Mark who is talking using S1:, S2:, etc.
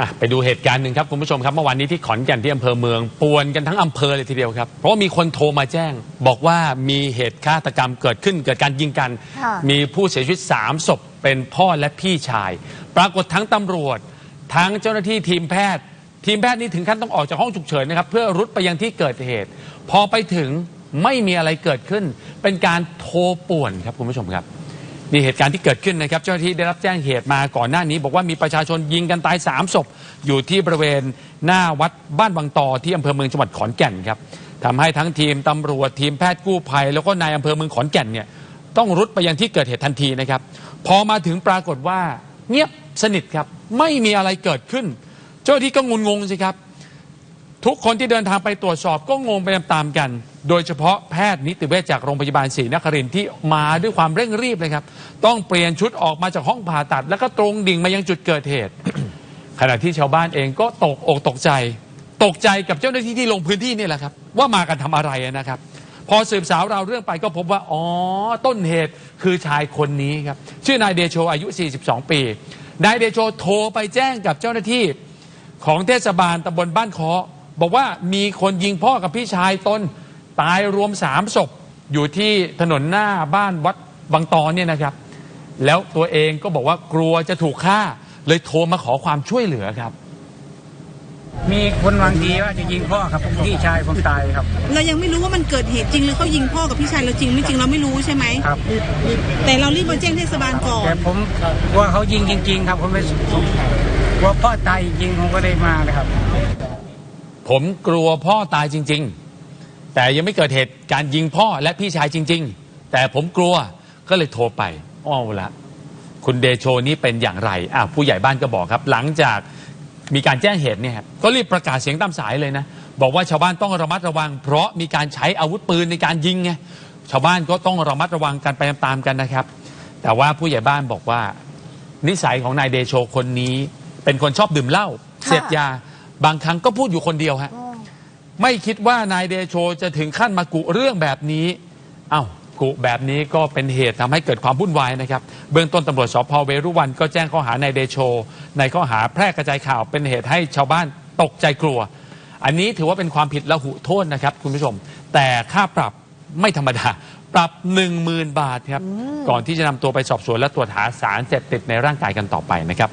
S1: อะไปดูเหตุการณ์หนึ่งครับคุณผู้ชมครับเมื่อวานนี้ที่ขอนแก่นที่อำเภอเมืองป่วนกันทั้งอำเภอเลยทีเดียวครับ เพราะว่ามีคนโทรมาแจ้ง บอกว่ามีเหตุฆาตกรรมเกิดขึ้นเกิดการยิงกัน
S2: ค่ะ
S1: มีผู้เสียชีวิต3ศพเป็นพ่อและพี่ชาย ปรากฏทั้งตำรวจ ทั้งเจ้าหน้าที่ทีมแพทย์ ทีมแพทย์นี่ถึงขั้นต้องออกจากห้องฉุกเฉินนะครับเพื่อรุดไปยังที่เกิดเหตุ พอไปถึงไม่มีอะไรเกิดขึ้น เป็นการโทรป่วนครับคุณผู้ชมครับ นี่เหตุการณ์ที่เกิดขึ้นนะครับ เจ้าหน้าที่ได้รับแจ้งเหตุมาก่อนหน้านี้ บอกว่ามีประชาชนยิงกันตายสามศพอยู่ที่บริเวณหน้าวัดบ้านบางตอที่อำเภอเมืองจังหวัดขอนแก่นครับทำให้ทั้งทีมตำรวจทีมแพทย์กู้ภัย แล้วก็นายอำเภอเมืองขอนแก่นเนี่ยต้องรุดไปยังที่เกิดเหตุทันทีนะครับ พอมาถึงปรากฏว่าเงียบสนิทครับไม่มีอะไรเกิดขึ้น เจ้าหน้าที่ก็งุนงงสิครับ ทุกคนที่เดินทางไปตรวจสอบก็งงไปตามๆกัน โดยเฉพาะแพทย์นิติเวชจากโรงพยาบาลศรีนครินทร์ที่มาด้วยความเร่งรีบเลยครับ ต้องเปลี่ยนชุดออกมาจากห้องผ่าตัด แล้วก็ตรงดิ่งมายังจุดเกิดเหตุ ขณะที่ชาวบ้านเองก็ตกอกตกใจ ตกใจกับเจ้าหน้าที่ที่ลงพื้นที่นี่แหละครับ ว่ามากันทำอะไรนะครับ พอสืบสาวเราวเรื่องไปก็พบว่าอ๋อต้นเหตุคือชายคนนี้ครับชื่อนายเดโชอายุ 42 ปีนายเดโชโทรไปแจ้งกับเจ้าหน้าที่ของเทศบาลตำบลบ้านเคาะ บอกว่ามีคนยิงพ่อกับพี่ชายตนตายรวมสามศพอยู่ที่ถนนหน้าบ้านวัดบางตอนเนี่ยนะครับ แล้วตัวเองก็บอกว่ากลัวจะถูกฆ่า เลยโทรมาขอความช่วยเหลือครับ
S3: มีคนหวังดีว่าจะยิงพ่อครับพี่ชายผมตายครับ
S2: เรายังไม่รู้ว่ามันเกิดเหตุจริงหรือเขายิงพ่อกับพี่ชายเราจริงไม่จริงเราไม่รู้ใช่ไหม
S3: ครับ
S2: แต่เรารีบมาแจ้งเทศบาลก่อน
S3: แต่ผมกลัวเขายิงจริง ๆ ครับผมไม่ผมกลัวพ่อตายจริงๆผมก็เลยมาเลยครับ
S1: ผมกลัวพ่อตายจริง ๆ แต่ยังไม่เกิดเหตุการยิงพ่อและพี่ชายจริง ๆ แต่ผมกลัวก็เลยโทรไปอ้อละ คุณเดโชนี้เป็นอย่างไรอะผู้ใหญ่บ้านก็บอกครับ หลังจากมีการแจ้งเหตุเนี่ยครับก็รีบประกาศเสียงตามสายเลยนะ บอกว่าชาวบ้านต้องระมัดระวัง เพราะมีการใช้อาวุธปืนในการยิงไงชาวบ้านก็ต้องระมัดระวังกันไปตามๆกันนะครับ แต่ว่าผู้ใหญ่บ้านบอกว่า นิสัยของนายเดโชคนนี้ เป็นคนชอบดื่มเหล้าเสพยา บางครั้งก็พูดอยู่คนเดียวฮะไม่คิดว่านายเดโชจะถึงขั้นมากุเรื่องแบบนี้เอ้ากุแบบนี้ก็เป็นเหตุทำให้เกิดความวุ่นวายนะครับ เบื้องต้นตำรวจสพเวรุวัน ก็แจ้งข้อหานายเดโช ในข้อหาแพร่กระจายข่าวเป็นเหตุให้ชาวบ้านตกใจกลัว อันนี้ถือว่าเป็นความผิดละหุโทษนะครับ คุณผู้ชม แต่ค่าปรับไม่ธรรมดา ปรับ 1 0,000 บาทครับ ก่อนที่จะนำตัวไปสอบสวนและตรวจหาสารเสพติดในร่างกายกันต่อไปนะครับ